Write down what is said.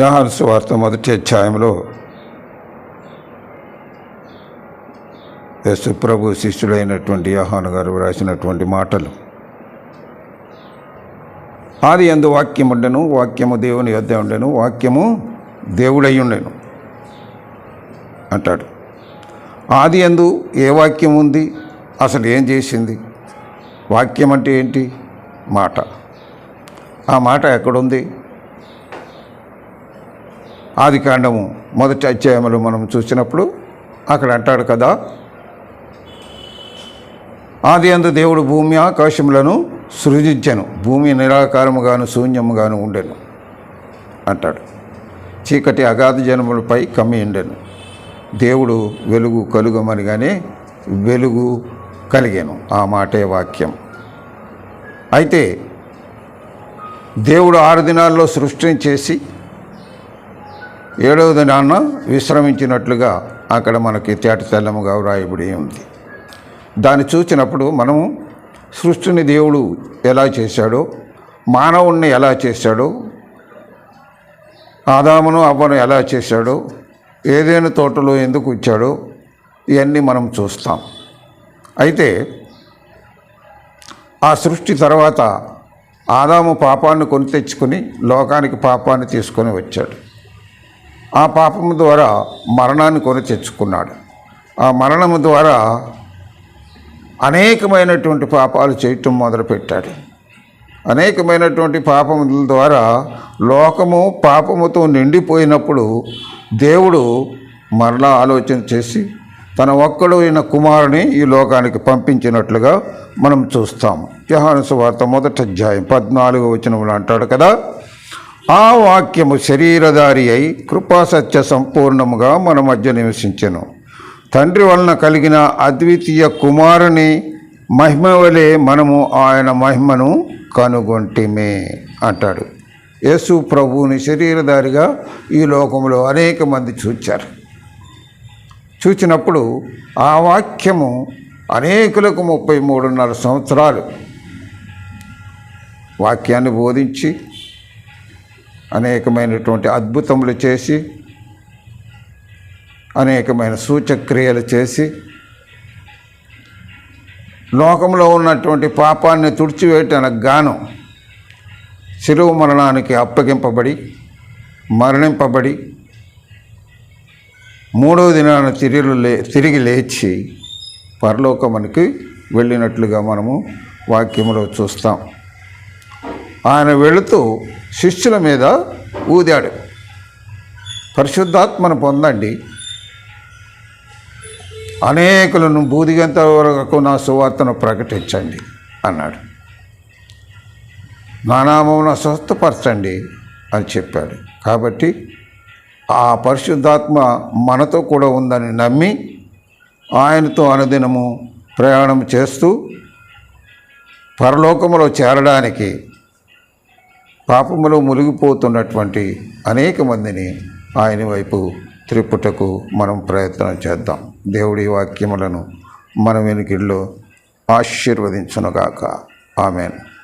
యోహాను సువార్త మొదటి అధ్యాయంలో యేసు ప్రభు శిష్యుడైనటువంటి యోహాను గారు వ్రాసినటువంటి మాటలు. ఆది ఎందు వాక్యం ఉండెను వాక్యము దేవుని యొద్ద ఉండెను వాక్యము దేవుడై ఉండెను అంటాడు. ఆది ఎందు ఏ వాక్యం ఉంది? అసలు ఏం చేసింది? వాక్యం అంటే ఏంటి? మాట. ఆ మాట ఎక్కడుంది? ఆది కాండము మొదటి అధ్యాయములు మనం చూసినప్పుడు అక్కడ అంటాడు కదా ఆది అందు దేవుడు భూమి ఆకాశములను సృజించను. భూమి నిరాకారముగాను శూన్యముగాను ఉండెను అంటాడు. చీకటి అగాధ జనములపై కమ్మి ఉండెను. దేవుడు వెలుగు కలుగమనిగానే వెలుగు కలిగాను. ఆ మాటే వాక్యం. అయితే దేవుడు ఆరు దినాల్లో సృష్టిని చేసి ఏడవ దినాన విశ్రమించినట్లుగా అక్కడ మనకి తేట తెల్లముగా వ్రాయబడి ఉంది. దాన్ని చూసినప్పుడు మనము సృష్టిని దేవుడు ఎలా చేశాడో మానవుణ్ణి ఎలా చేశాడో ఆదామును అవ్వను ఎలా చేశాడో ఏదైనా తోటలో ఎందుకు ఇచ్చాడో ఇవన్నీ మనం చూస్తాం. అయితే ఆ సృష్టి తర్వాత ఆదాము పాపాన్ని కొని తెచ్చుకొని లోకానికి పాపాన్ని తీసుకొని వచ్చాడు. ఆ పాపము ద్వారా మరణాన్ని కొని తెచ్చుకున్నాడు. ఆ మరణము ద్వారా అనేకమైనటువంటి పాపాలు చేయటం మొదలుపెట్టాడు. అనేకమైనటువంటి పాపముల ద్వారా లోకము పాపముతో నిండిపోయినప్పుడు దేవుడు మరలా ఆలోచన చేసి తన ఒక్కడు అయిన కుమారుని ఈ లోకానికి పంపించినట్లుగా మనం చూస్తాం యోహాను సువార్త మొదటి అధ్యాయం పద్నాలుగో వచనములు అంటాడు కదా ఆ వాక్యము శరీరధారి అయి కృపాసత్య సంపూర్ణముగా మన మధ్య నివసించెను. తండ్రి వలన కలిగిన అద్వితీయ కుమారుని మహిమ వలె మనము ఆయన మహిమను కనుగొంటిమే అంటాడు. యేసు ప్రభువుని శరీరధారిగా ఈ లోకంలో అనేక మంది చూచారు. చూచినప్పుడు ఆ వాక్యము అనేకులకు ముప్పై మూడున్నర సంవత్సరాలు వాక్యాన్ని బోధించి అనేకమైనటువంటి అద్భుతములు చేసి అనేకమైన సూచక్రియలు చేసి లోకంలో ఉన్నటువంటి పాపాన్ని తుడిచివేయటానికి గాను శిలువు మరణానికి అప్పగింపబడి మరణింపబడి మూడవ దినాన తిరిగి లే తిరిగి లేచి పరలోకమునికి వెళ్ళినట్లుగా మనము వాక్యంలో చూస్తాం. ఆయన వెళుతూ శిష్యుల మీద ఊదాడు. పరిశుద్ధాత్మను పొందండి. అనేకులను బూదిగంత వరకు నా సువార్తను ప్రకటించండి అన్నాడు. నా స్వస్థపరచండి అని చెప్పాడు. కాబట్టి ఆ పరిశుద్ధాత్మ మనతో కూడా ఉందని నమ్మి ఆయనతో అనుదినము ప్రయాణం చేస్తూ పరలోకములో చేరడానికి పాపములో మునిగిపోతున్నటువంటి అనేక మందిని ఆయన వైపు త్రిప్పుటకు మనం ప్రయత్నం చేద్దాం. దేవుడి వాక్యములను మన వెనుకిల్లో ఆశీర్వదించునుగాక. ఆమెను.